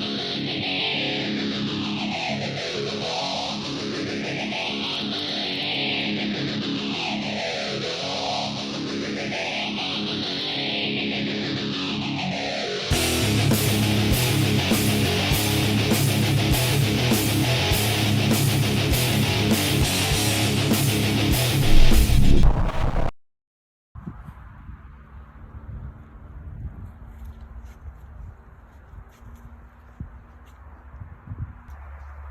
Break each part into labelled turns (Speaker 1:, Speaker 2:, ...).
Speaker 1: Thank you.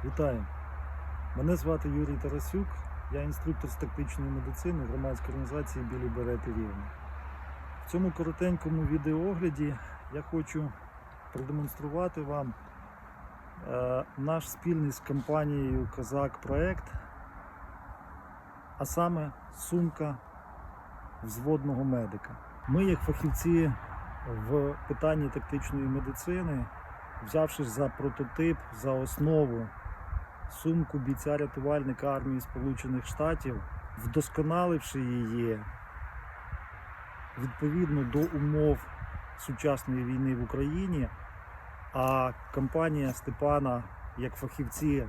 Speaker 1: Вітаю! Мене звати Юрій Тарасюк, я інструктор з тактичної медицини громадської організації Білі Берети Рівне. В цьому коротенькому відеоогляді я хочу продемонструвати вам е, наш спільний з компанією Козак проект, а саме сумка взводного медика. Ми, як фахівці в питанні тактичної медицини, взявшись за прототип, за основу сумку бійця рятувальника армії Сполучених Штатів, вдосконаливши її відповідно до умов сучасної війни в Україні, а компанія Степана, як фахівці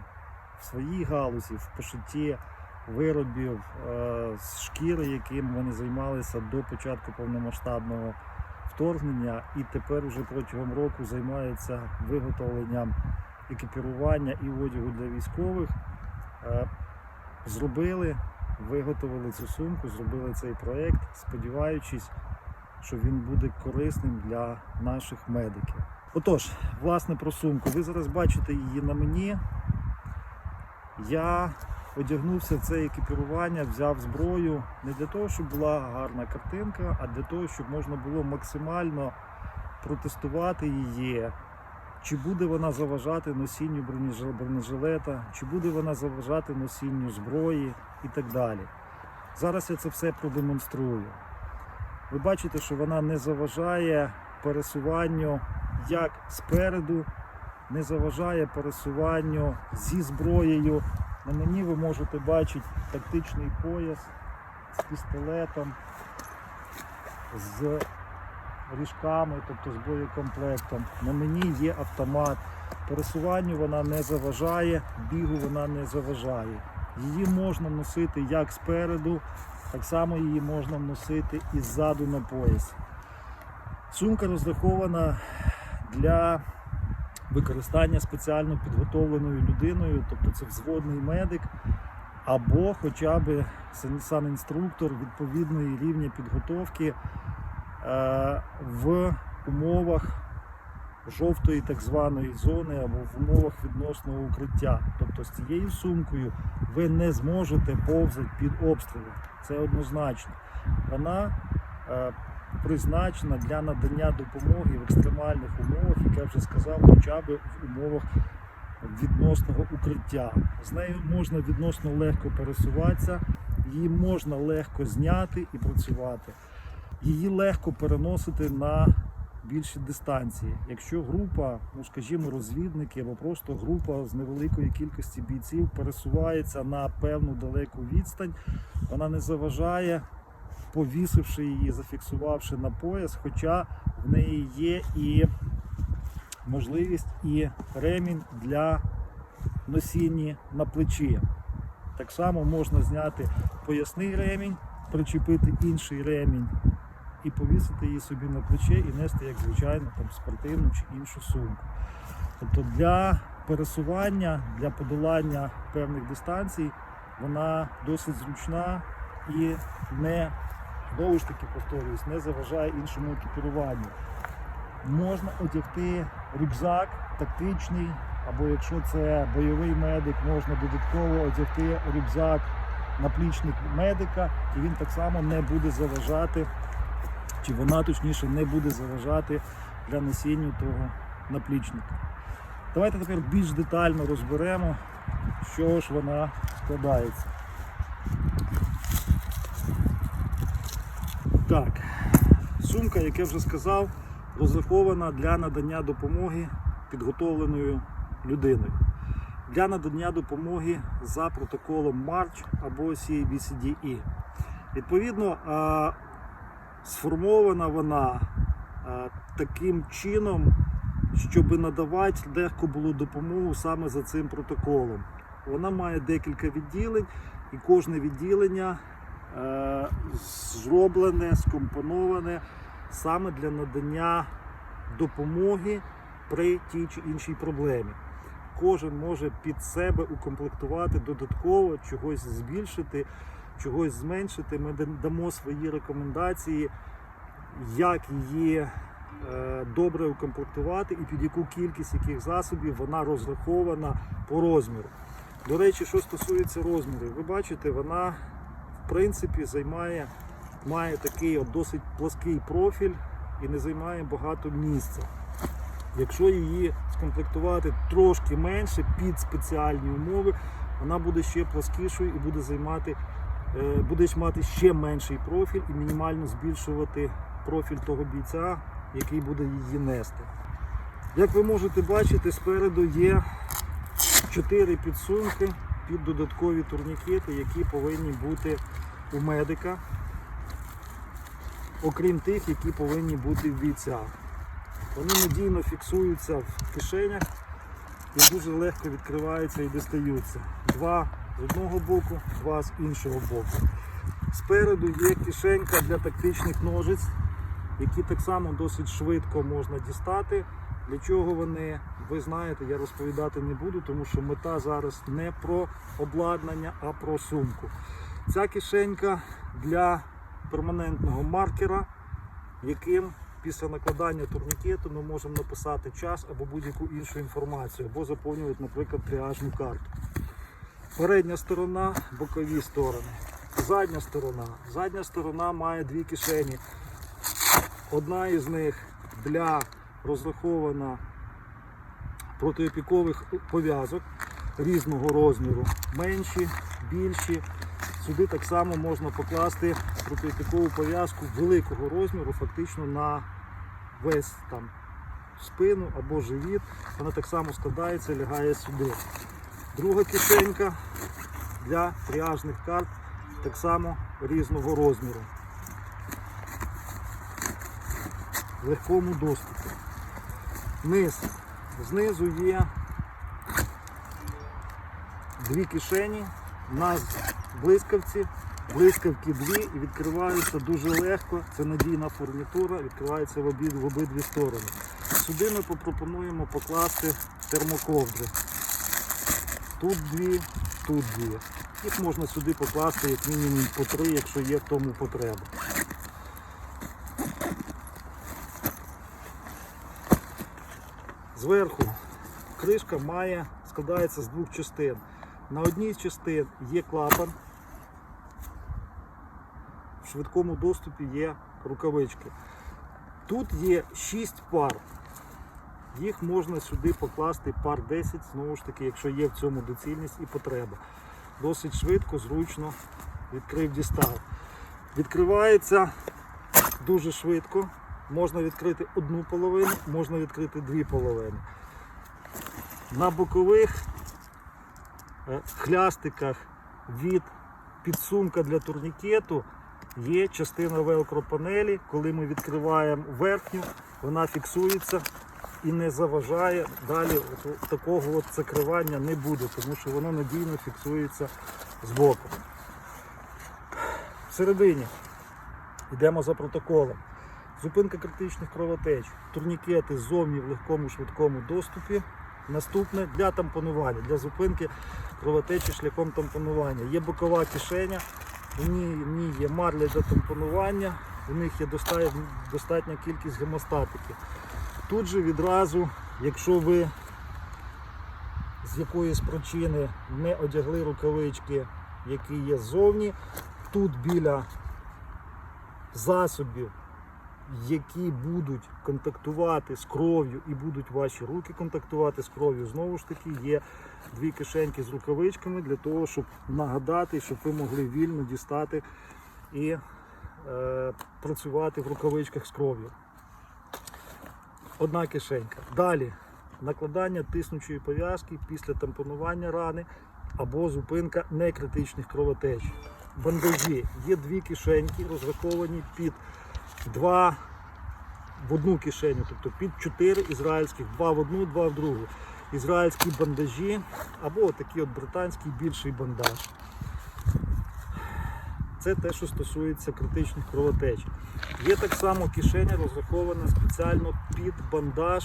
Speaker 1: в своїй галузі, в пошитті виробів е, з шкіри, яким вони займалися до початку повномасштабного вторгнення, і тепер вже протягом року займаються виготовленням екіпірування і одягу для військових. Е, Зробили, виготовили цю сумку, зробили цей проєкт, сподіваючись, що він буде корисним для наших медиків. Отож, власне про сумку. Ви зараз бачите її на мені. Я одягнувся в це екіпірування, взяв зброю не для того, щоб була гарна картинка, а для того, щоб можна було максимально протестувати її, чи буде вона заважати носінню бронежилета, чи буде вона заважати носінню зброї і так далі. Зараз я це все продемонструю. Ви бачите, що вона не заважає пересуванню як спереду, не заважає пересуванню зі зброєю. На мені ви можете бачити тактичний пояс з пістолетом, з ріжками, тобто з боєкомплектом. На мені є автомат. Пересуванню вона не заважає, бігу вона не заважає. Її можна носити як спереду, так само її можна носити і ззаду на поясі. Сумка розрахована для використання спеціально підготовленою людиною, тобто це взводний медик, або хоча б сан- санінструктор відповідної рівня підготовки в умовах жовтої так званої зони або в умовах відносного укриття. Тобто з цією сумкою ви не зможете повзати під обстріли. Це однозначно. Вона е, призначена для надання допомоги в екстремальних умовах, як я вже сказав, хоча б в умовах відносного укриття. З нею можна відносно легко пересуватися, її можна легко зняти і працювати. Її легко переносити на більші дистанції. Якщо група, ну скажімо, розвідники або просто група з невеликої кількості бійців пересувається на певну далеку відстань, вона не заважає, повісивши її, зафіксувавши на пояс, хоча в неї є і можливість і ремінь для носіння на плечі. Так само можна зняти поясний ремінь, причепити інший ремінь і повісити її собі на плече і нести як звичайну там, спортивну чи іншу сумку. Тобто для пересування, для подолання певних дистанцій вона досить зручна і не, знову ж таки повторююсь, не заважає іншому екіпіруванню. Можна одягти рюкзак тактичний, або якщо це бойовий медик, можна додатково одягти рюкзак наплічник медика, і він так само не буде заважати, чи вона точніше не буде заважати для носіння того наплічника. Давайте тепер більш детально розберемо, з чого ж вона складається. Так, сумка, як я вже сказав, розрахована для надання допомоги підготовленою людиною. Для надання допомоги за протоколом Марч або CABCDE. Відповідно, сформована вона таким чином, щоб надавати легко було допомогу саме за цим протоколом. Вона має декілька відділень, і кожне відділення е, зроблене, скомпоноване саме для надання допомоги при тій чи іншій проблемі. Кожен може під себе укомплектувати додатково, чогось збільшити, чогось зменшити. Ми дамо свої рекомендації, як її е, добре укомплектувати і під яку кількість яких засобів вона розрахована по розміру. До речі, що стосується розмірів, ви бачите, вона в принципі займає, має такий от досить плоский профіль і не займає багато місця. Якщо її скомплектувати трошки менше під спеціальні умови, вона буде ще плоскішою і буде займати, е, буде ж мати ще менший профіль і мінімально збільшувати профіль того бійця, який буде її нести. Як ви можете бачити, спереду є 4 підсумки під додаткові турнікети, які повинні бути у медика, окрім тих, які повинні бути в бійця. Вони надійно фіксуються в кишенях і дуже легко відкриваються і дістаються. Два з одного боку, два з іншого боку. Спереду є кишенька для тактичних ножиць, які так само досить швидко можна дістати. Для чого вони, ви знаєте, я розповідати не буду, тому що мета зараз не про обладнання, а про сумку. Ця кишенька для перманентного маркера, яким після накладання турнікету ми можемо написати час або будь-яку іншу інформацію, або заповнювати, наприклад, тріажну карту. Передня сторона, бокові сторони. Задня сторона. Задня сторона має дві кишені. Одна із них для розрахована протиопікових пов'язок різного розміру, менші, більші. Сюди так само можна покласти протиопікову пов'язку великого розміру, фактично на весь там спину або живіт. Вона так само складається лягає сюди. Друга кишенька для тріажних карт так само різного розміру. В легкому доступі. Низ. Знизу є дві кишені на блискавці. Блискавки дві і відкриваються дуже легко. Це надійна фурнітура, відкривається в, обидві сторони. Сюди ми попропонуємо покласти термоковдри. Тут дві, тут дві. Їх можна сюди покласти як мінімум по три, якщо є тому потреба. Зверху кришка має, складається з двох частин. На одній з частин є клапан. В швидкому доступі є рукавички. Тут є 6 пар. Їх можна сюди покласти пар 10, знову ж таки, якщо є в цьому доцільність і потреба. Досить швидко, зручно відкрив, дістав. Відкривається дуже швидко. Можна відкрити одну половину, можна відкрити дві половини. На бокових е, хлястиках від підсумка для турнікету є частина велкропанелі. Коли ми відкриваємо верхню, вона фіксується і не заважає. Далі от такого от закривання не буде, тому що воно надійно фіксується збоку. Всередині йдемо за протоколом. Зупинка критичних кровотеч, турнікети ззовні в легкому швидкому доступі. Наступне для тампонування, для зупинки кровотечі шляхом тампонування. Є бокова кишеня, в ній, в ній є марля для тампонування, у них є доста- достатня кількість гемостатики. Тут же відразу, якщо ви з якоїсь причини не одягли рукавички, які є ззовні, тут біля засобів, які будуть контактувати з кров'ю і будуть ваші руки контактувати з кров'ю, знову ж таки є дві кишеньки з рукавичками для того, щоб нагадати, щоб ви могли вільно дістати і е, працювати в рукавичках з кров'ю. Одна кишенька. Далі накладання тиснучої пов'язки після тампонування рани або зупинка некритичних кровотеч. Бандажі. Є дві кишеньки, розраховані під два в одну кишеню, тобто під 4 ізраїльських, два в одну, два в другу. Ізраїльські бандажі або такий от британський більший бандаж. Це те, що стосується критичних кровотеч. Є так само кишеня розрахована спеціально під бандаж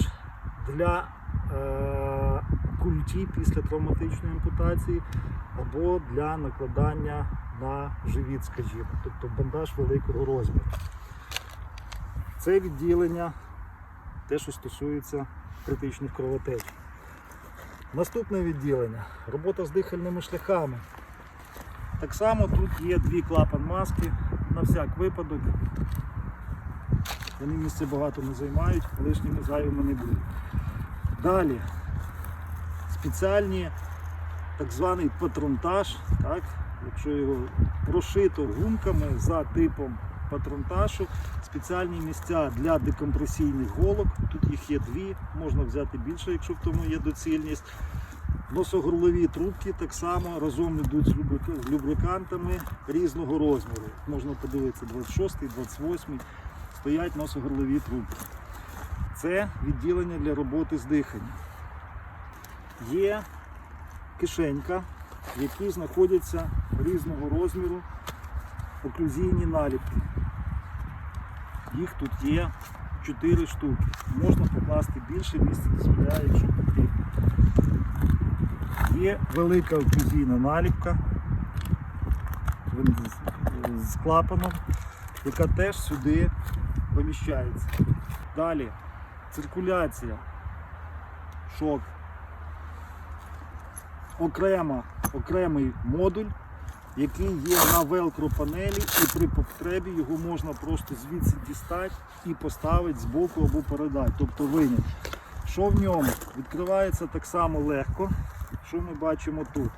Speaker 1: для е, культі після травматичної ампутації або для накладання на живіт, скажімо, тобто бандаж великого розміру. Це відділення, те, що стосується критичних кровотеч. Наступне відділення робота з дихальними шляхами. Так само тут є дві клапан маски на всяк випадок. Вони місця багато не займають, лишніми зайвими не будуть. Далі спеціальні так званий патронтаж, так, якщо його прошито гумками за типом патронтажу, спеціальні місця для декомпресійних голок. Тут їх є дві, можна взяти більше, якщо в тому є доцільність. Носогорлові трубки так само разом йдуть з любрикантами різного розміру. Можна подивитися 26, 28, стоять носогорлові трубки. Це відділення для роботи з диханням. Є кишенька, в якій знаходяться різного розміру оклюзійні наліпки. Їх тут є 4 штуки. Можна покласти більше, дозволяє, якщо потрібно. Є велика оклюзійна наліпка з- клапаном, яка теж сюди поміщається. Далі циркуляція, шок, окрема, окремий модуль, який є на велкро панелі, і при потребі його можна просто звідси дістати і поставити збоку або передати, тобто виняти. Що в ньому? Відкривається так само легко, що ми бачимо тут.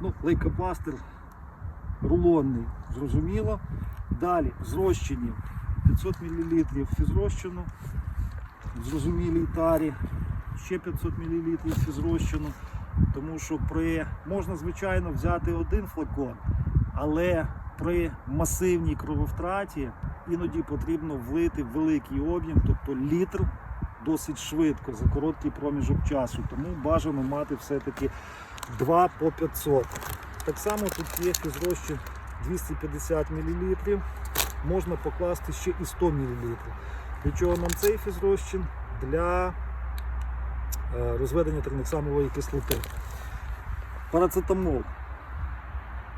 Speaker 1: Ну, лейкопластир рулонний, зрозуміло. Далі зрощені 500 мл фізрозчину, в зрозумілій тарі, ще 500 мл фізрозчину, тому що при можна, звичайно, взяти один флакон, але при масивній крововтраті іноді потрібно влити великий об'єм, тобто літр досить швидко за короткий проміжок часу. Тому бажано мати все-таки 2 по 500. Так само тут є фізрозчин 250 мл, можна покласти ще і 100 мл. Для чого нам цей фізрозчин? Для е, розведення тринексамової кислоти. Парацетамол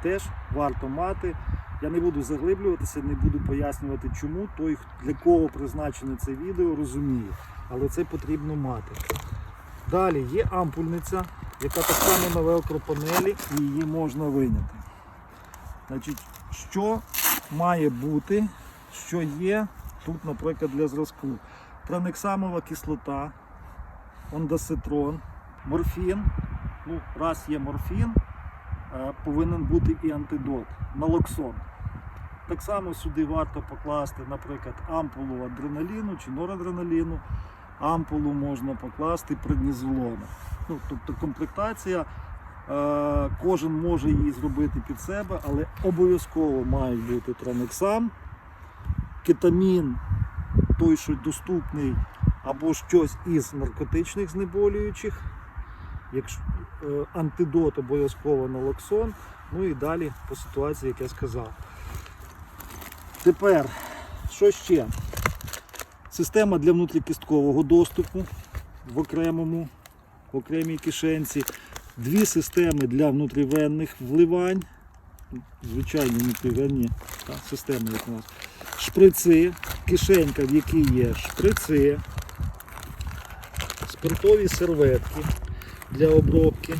Speaker 1: теж варто мати. Я не буду заглиблюватися, не буду пояснювати, чому. Той, для кого призначене це відео, розуміє. Але це потрібно мати. Далі є ампульниця, яка так само на велкропанелі і її можна виняти. Значить, що має бути, що є тут, наприклад, для зразку. Транексамова кислота, ондоситрон, морфін. Ну, раз є морфін, повинен бути і антидот, налоксон. Так само сюди варто покласти, наприклад, ампулу адреналіну чи норадреналіну. Ампулу можна покласти преднізолону. Ну, тобто комплектація, е, кожен може її зробити під себе, але обов'язково мають бути транексам, кетамін, той, що доступний, або щось із наркотичних знеболюючих, якщо, е, антидот обов'язково налоксон, ну і далі по ситуації, як я сказав. Тепер, що ще? Система для внутрікісткового доступу в окремому, в окремій кишенці. Дві системи для внутрівенних вливань. Звичайні внутрівенні системи, як у нас. Шприци, кишенька, в якій є шприци, спиртові серветки для обробки,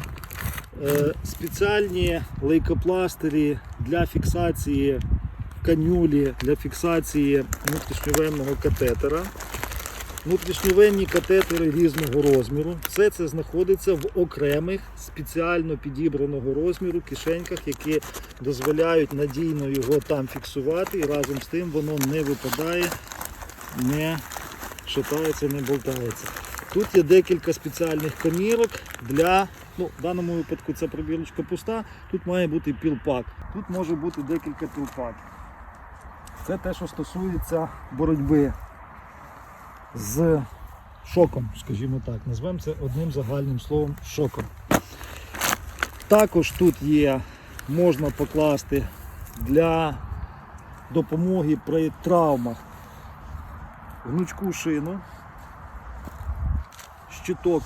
Speaker 1: е, спеціальні лейкопластирі для фіксації канюлі для фіксації внутрішньовенного катетера. Внутрішньовенні катетери різного розміру. Все це знаходиться в окремих спеціально підібраного розміру кишеньках, які дозволяють надійно його там фіксувати, і разом з тим воно не випадає, не шатається, не болтається. Тут є декілька спеціальних комірок для, ну, в даному випадку ця пробірочка пуста, тут має бути пілпак. Тут може бути декілька пілпаків. Це те, що стосується боротьби з шоком, скажімо так. Назвемо це одним загальним словом шоком. Також тут є, можна покласти для допомоги при травмах гнучку шину, щиток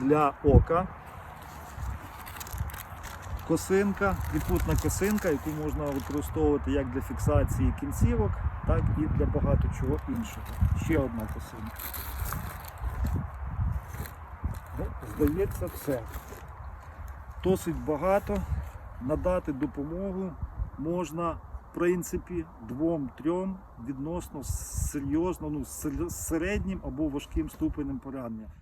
Speaker 1: для ока, косинка, трипутна косинка, яку можна використовувати як для фіксації кінцівок, так і для багато чого іншого. Ще одна косинка. Ну, здається, все. Досить багато. Надати допомогу можна, в принципі, двом-трьом відносно серйозно, ну, середнім або важким ступенем поранення.